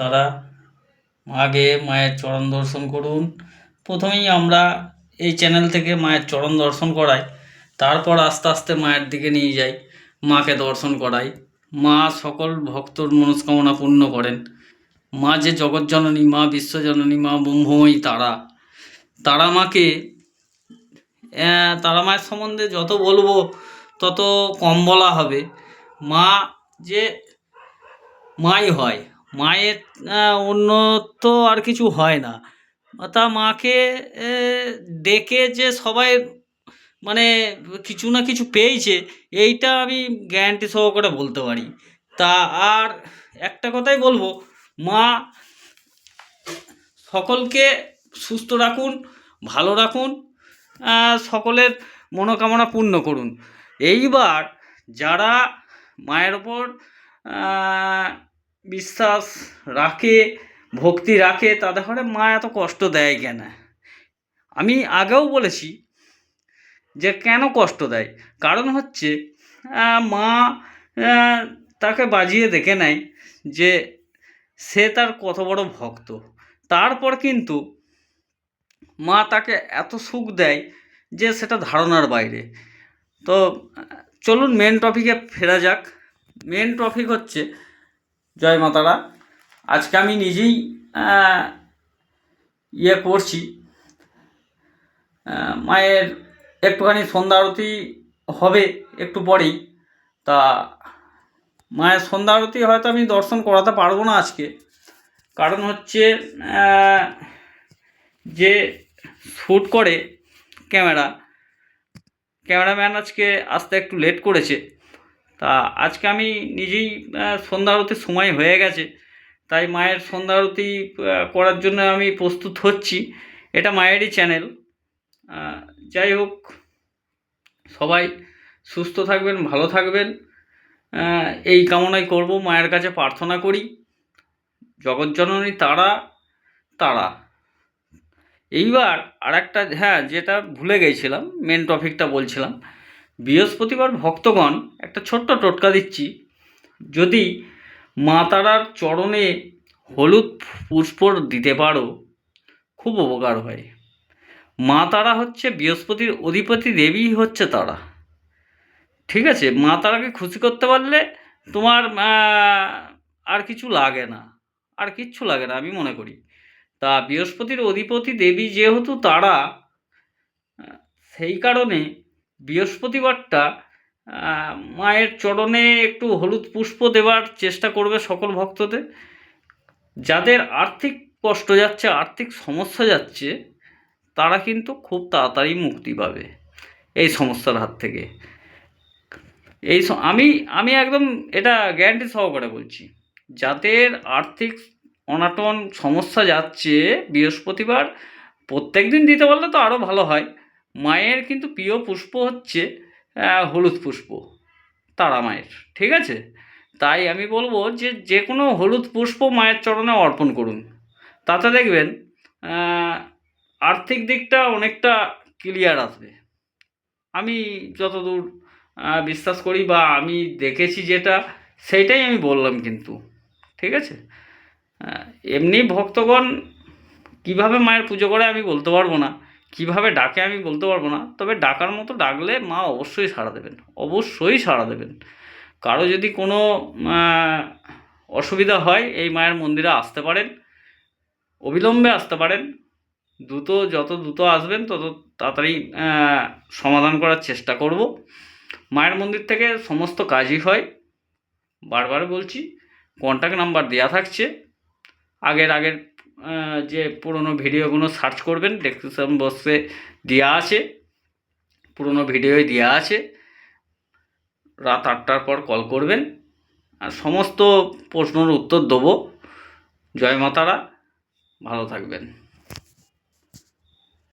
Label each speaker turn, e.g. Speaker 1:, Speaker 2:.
Speaker 1: তারা আগে মায়ের চরণ দর্শন করুন। প্রথমেই আমরা এই চ্যানেল থেকে মায়ের চরণ দর্শন করাই, তারপর আস্তে আস্তে মায়ের দিকে নিয়ে যাই, মাকে দর্শন করাই। মা সকল ভক্তর মনস্কামনা পূর্ণ করেন। মা যে জগৎজননী মা বিশ্বজননী, মা ব্রহ্মময়ী তারা। তারা মাকে তারা মায়ের সম্বন্ধে যত বলব তত কম বলা হবে। মা যে মাই হয় মায়ের আহ, অন্য তো আর কিছু হয় না। তা মাকে ডেকে যে সবাই মানে কিছু না কিছু পেয়েছে এইটা আমি গ্যারান্টি সহকারে বলতে পারি। তা আর একটা কথাই বলব মা সকলকে সুস্থ রাখুন ভালো রাখুন সকলের মনোকামনা পূর্ণ করুন। এইবার যারা মায়ের ওপর বিশ্বাস রাখে, ভক্তি রাখে, তাদের ঘরে মা এত কষ্ট দেয় কেন? আমি আগেও বলেছি যে কেন কষ্ট দেয়? কারণ হচ্ছে মা তাকে বাজিয়ে দেখে নেয় যে সে তার কত বড় ভক্ত। তারপর কিন্তু মা তাকে এত সুখ দেয় যে সেটা ধারণার বাইরে। তো, চলুন মেন টপিকে ফেরা যাক। মেন টপিক হচ্ছে জয় মাতারা। আজকে আমি নিজেই ইয়ে করছি। মায়ের একটুখানি সন্ধ্যা আরতি হবে একটু পরেই। তা মায়ের সন্ধ্যা আরতি হয়তো আমি দর্শন করাতে পারব না আজকে। কারণ হচ্ছে যে শ্যুট করে ক্যামেরা, ক্যামেরাম্যান আজকে আসতে একটু লেট করেছে। তা আজকে আমি নিজেই সন্ধ্যা আরতির সময় হয়ে গেছে। তাই মায়ের সন্ধ্যা আরতি করার জন্য আমি প্রস্তুত হচ্ছি। এটা মায়েরই চ্যানেল যাই হোক, সবাই সুস্থ থাকবেন, ভালো থাকবেন। এই কামনাই করব, মায়ের কাছে প্রার্থনা করি। জগৎজননী তারা তারা। এইবার আর একটা হ্যাঁ যেটা ভুলে গেছিলাম মেন টপিকটা বলছিলাম। বৃহস্পতিবার ভক্তগণ একটা ছোট্ট টোটকা দিচ্ছি। যদি মা তারার চরণে হলুদ পুষ্প দিতে পারো, খুব উপকার হয়। মা তারা হচ্ছে বৃহস্পতির অধিপতি, দেবী হচ্ছে তারা। ঠিক আছে, মা তারাকে খুশি করতে পারলে তোমার আর কিছু লাগে না, আর কিচ্ছু লাগে না, আমি মনে করি। তা বৃহস্পতির অধিপতি, দেবী যেহেতু তারা সেই কারণে বৃহস্পতিবারটা মায়ের চরণে একটু হলুদ পুষ্প দেওয়ার চেষ্টা করবে সকল ভক্তদের। যাদের আর্থিক কষ্ট যাচ্ছে, আর্থিক সমস্যা যাচ্ছে, তারা কিন্তু খুব তাড়াতাড়ি মুক্তি পাবে এই সমস্যার হাত থেকে। এই আমি আমি একদম এটা গ্যারান্টি সহকারে বলছি, যাদের আর্থিক অনাটন সমস্যা যাচ্ছে বৃহস্পতিবার প্রত্যেক দিন দিতে পারলে তো আরও ভালো হয়। মায়ের কিন্তু প্রিয় পুষ্প হচ্ছে হলুদ পুষ্প, তারা মায়ের, ঠিক আছে? তাই আমি বলব যে যে কোনো হলুদ পুষ্প মায়ের চরণে অর্পণ করুন। তাতে দেখবেন আর্থিক দিকটা অনেকটা ক্লিয়ার আসবে। আমি যতদূর বিশ্বাস করি বা আমি দেখেছি যেটা সেইটাই আমি বললাম কিন্তু, ঠিক আছে? এমনি ভক্তগণ কীভাবে মায়ের পুজো করে আমি বলতে পারব না। কীভাবে ডাকে আমি বলতে পারব না, তবে ডাকার মতো ডাকলে মা অবশ্যই সাড়া দেবেন, অবশ্যই সাড়া দেবেন। কারও যদি কোনো অসুবিধা হয়, এই মায়ের মন্দিরে আসতে পারেন, অবিলম্বে আসতে পারেন, দ্রুত যত দ্রুত আসবেন তত তাড়াতাড়ি সমাধান করার চেষ্টা করব। মায়ের মন্দির থেকে সমস্ত কাজই হয়, বারবার বলছি কন্ট্যাক্ট নাম্বার দেওয়া থাকছে, আগের আগের যে পুরনো ভিডিওগুলো সার্চ করবেন ডেসক্রিপশন বক্সে দেওয়া আছে। পুরনো ভিডিওই দেওয়া আছে। রাত আটটার পর কল করবেন। আর সমস্ত প্রশ্নের উত্তর দেবো। জয় মাতারা। ভালো থাকবেন।